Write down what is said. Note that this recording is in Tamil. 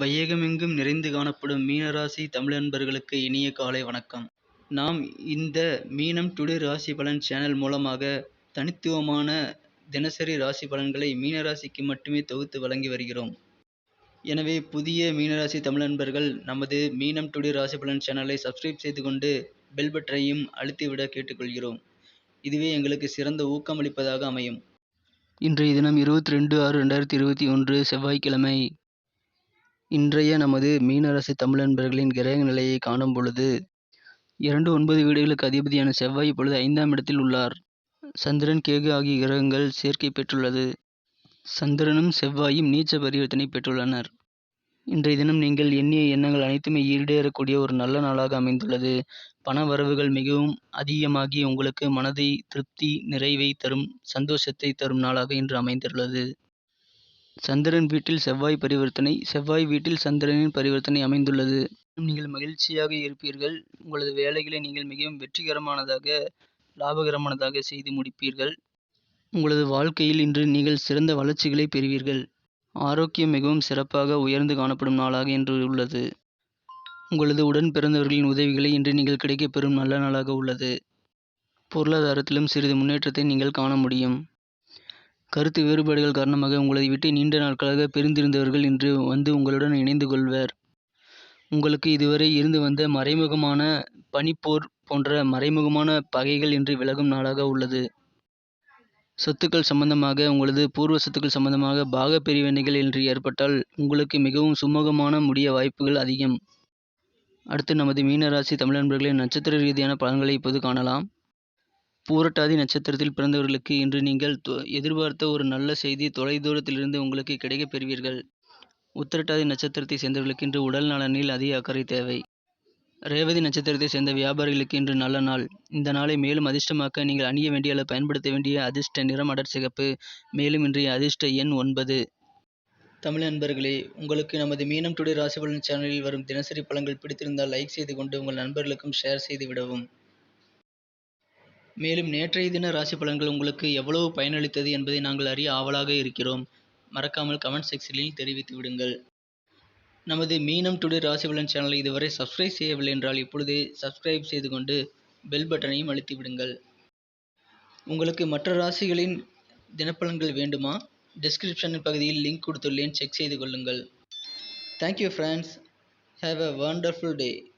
வையகமெங்கும் நிறைந்து காணப்படும் மீனராசி தமிழ் அன்பர்களுக்கு இனிய காலை வணக்கம். நாம் இந்த மீனம் டுடே ராசி பலன் சேனல் மூலமாக தனித்துவமான தினசரி ராசி பலன்களை மீனராசிக்கு மட்டுமே தொகுத்து வழங்கி வருகிறோம். எனவே புதிய மீனராசி தமிழ் அன்பர்கள் நமது மீனம் டுடே ராசி பலன் சேனலை சப்ஸ்கிரைப் செய்து கொண்டு பெல் பட்டனையும் அழுத்திவிட கேட்டுக்கொள்கிறோம். இதுவே எங்களுக்கு சிறந்த ஊக்கமளிப்பதாக அமையும். இன்றைய தினம் இருபத்தி ரெண்டு ஆறு ரெண்டாயிரத்தி இருபத்தி ஒன்று செவ்வாய்க்கிழமை. இன்றைய நமது மீனராசி தமிழன்பர்களின் கிரக நிலையை காணும் பொழுது இரண்டு ஒன்பது வீடுகளுக்கு அதிபதியான செவ்வாய் இப்பொழுது ஐந்தாம் இடத்தில் உள்ளார். சந்திரன் கேகு ஆகிய கிரகங்கள் சேர்க்கை பெற்றுள்ளது. சந்திரனும் செவ்வாயும் நீச்ச பரிவர்த்தனை பெற்றுள்ளனர். இன்றைய தினம் நீங்கள் எண்ணிய எண்ணங்கள் அனைத்துமே ஈடேறக்கூடிய ஒரு நல்ல நாளாக அமைந்துள்ளது. பண வரவுகள் மிகவும் அதிகமாகி உங்களுக்கு மனதை திருப்தி நிறைவை தரும் சந்தோஷத்தை தரும் நாளாக இன்று அமைந்துள்ளது. சந்திரன் வீட்டில் செவ்வாய் பரிவர்த்தனை செவ்வாய் வீட்டில் சந்திரனின் பரிவர்த்தனை அமைந்துள்ளது. நீங்கள் மகிழ்ச்சியாக இருப்பீர்கள். உங்களது வேலைகளை நீங்கள் மிகவும் வெற்றிகரமானதாக லாபகரமானதாக செய்து முடிப்பீர்கள். உங்களது வாழ்க்கையில் இன்று நீங்கள் சிறந்த வளர்ச்சிகளை பெறுவீர்கள். ஆரோக்கியம் மிகவும் சிறப்பாக உயர்ந்து காணப்படும் நாளாக இன்று உள்ளது. உங்களது உடன் பிறந்தவர்களின் உதவிகளை இன்று நீங்கள் கிடைக்கப்பெறும் நல்ல நாளாக உள்ளது. பொருளாதாரத்திலும் சிறிது முன்னேற்றத்தை நீங்கள் காண முடியும். கருத்து வேறுபாடுகள் காரணமாக உங்களை விட்டு நீண்ட நாட்களாக பிரிந்திருந்தவர்கள் இன்று வந்து உங்களுடன் இணைந்து கொள்வர். உங்களுக்கு இதுவரை இருந்து வந்த மறைமுகமான பனிப்போர் போன்ற மறைமுகமான பகைகள் இன்று விலகும் நாளாக உள்ளது. சொத்துக்கள் சம்பந்தமாக உங்களது பூர்வ சொத்துக்கள் சம்பந்தமாக பாக பிரிவினைகள் என்று ஏற்பட்டால் உங்களுக்கு மிகவும் சுமூகமான முடிய வாய்ப்புகள் அதிகம். அடுத்து நமது மீனராசி தமிழ் நண்பர்களின் நட்சத்திர ரீதியான பலன்களை இப்போது காணலாம். பூரட்டாதி நட்சத்திரத்தில் பிறந்தவர்களுக்கு இன்று நீங்கள் எதிர்பார்த்த ஒரு நல்ல செய்தி தொலைதூரத்திலிருந்து உங்களுக்கு கிடைக்கப் பெறுவீர்கள். உத்திரட்டாதி நட்சத்திரத்தை சேர்ந்தவர்களுக்கு இன்று உடல் நலனில் அதிக அக்கறை தேவை. ரேவதி நட்சத்திரத்தை சேர்ந்த வியாபாரிகளுக்கு இன்று நல்ல நாள். இந்த நாளை மேலும் அதிர்ஷ்டமாக்க நீங்கள் அணிய வேண்டிய அல்லது பயன்படுத்த வேண்டிய அதிர்ஷ்ட நிறம் அடர் சிகப்பு. மேலும் இன்றைய அதிர்ஷ்ட எண் ஒன்பது. தமிழ் நண்பர்களே உங்களுக்கு நமது மீனம் டுடே ராசிபலன் சேனலில் வரும் தினசரி பலன்கள் பிடித்திருந்தால் லைக் செய்து கொண்டு உங்கள் நண்பர்களுக்கும் ஷேர் செய்து விடவும். மேலும் நேற்றைய தின ராசி பலன்கள் உங்களுக்கு எவ்வளவு பயனளித்தது என்பதை நாங்கள் அறிய ஆவலாக இருக்கிறோம். மறக்காமல் கமெண்ட் செக்ஷனில் தெரிவித்து விடுங்கள். நமது மீனம் டுடே ராசி பலன் சேனலை இதுவரை சப்ஸ்கிரைப் செய்யவில்லை என்றால் இப்பொழுதே சப்ஸ்கிரைப் செய்து கொண்டு பெல் பட்டனையும் அழுத்தி விடுங்கள். உங்களுக்கு மற்ற ராசிகளின் தினப்பலன்கள் வேண்டுமா? டிஸ்கிரிப்ஷன் பகுதியில் லிங்க் கொடுத்துள்ளேன். செக் செய்து கொள்ளுங்கள். Thank you friends have a wonderful day